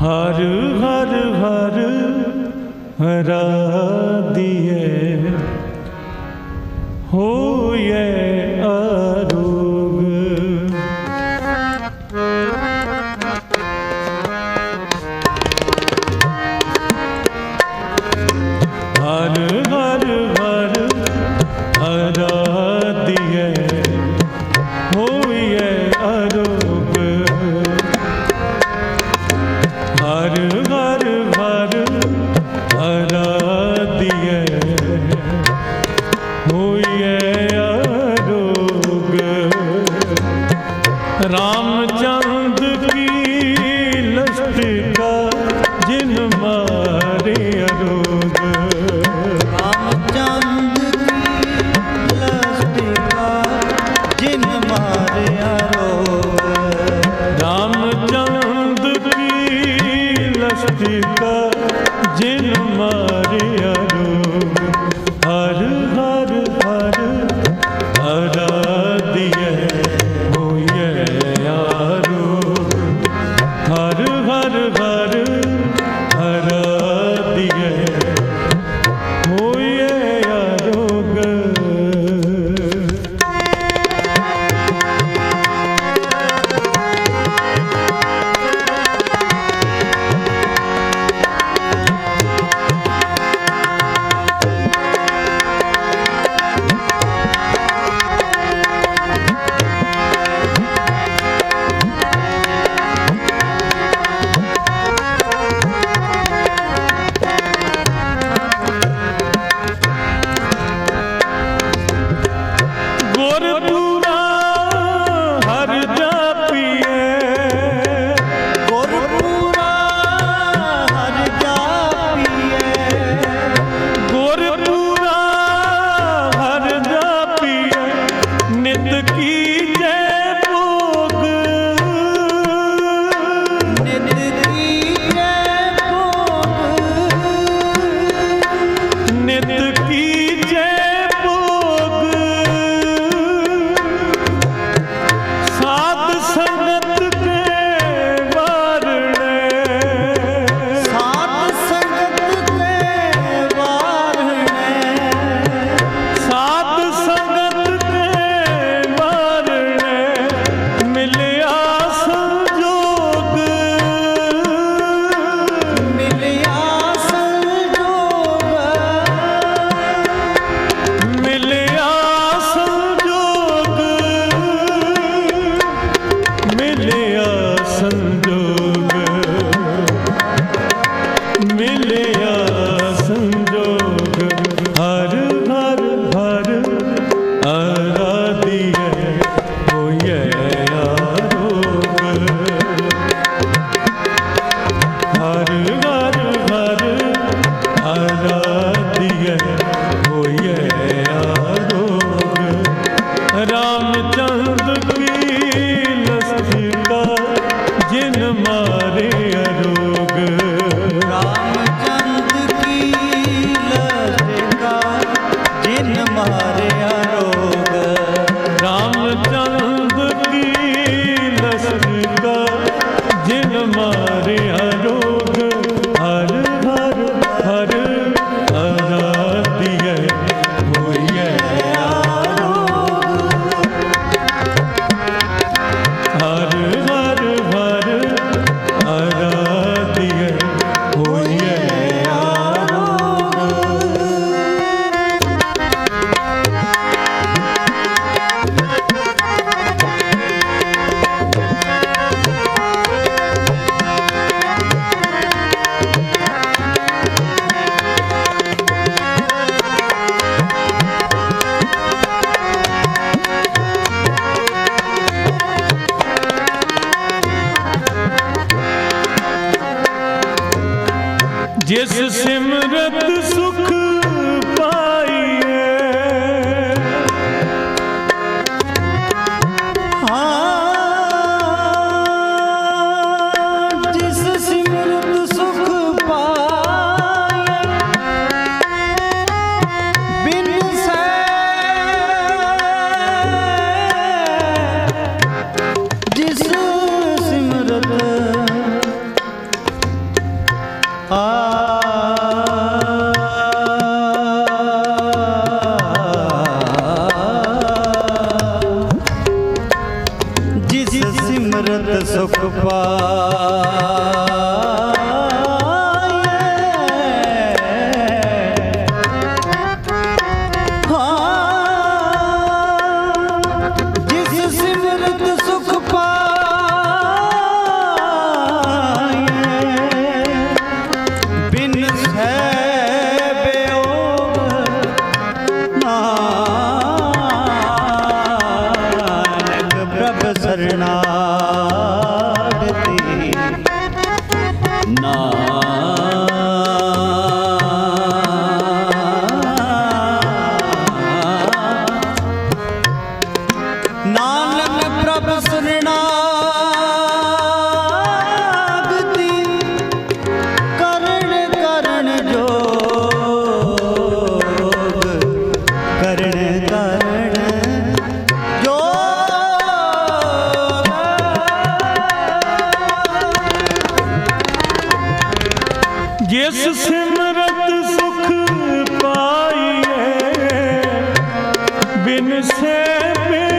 हर हर हर हरा दिए। ਰਾਮਚੰਦ ਕੀ ਲਸਤ ਕਾ ਜਿਨ ਮਾਰੇ ਅਰੋਗ। ਰਾਮਚੰਦ ਕੀ ਲਸਤ ਕਾ ਜਿਨ ਮਾਰੇ ਅਰੋਗ। ਰਾਮਚੰਦ ਕੀ ਲਸਤ ਕਾ ਜਿਨ me lembro. ਜਿਸ ਸਿਮਰਤ से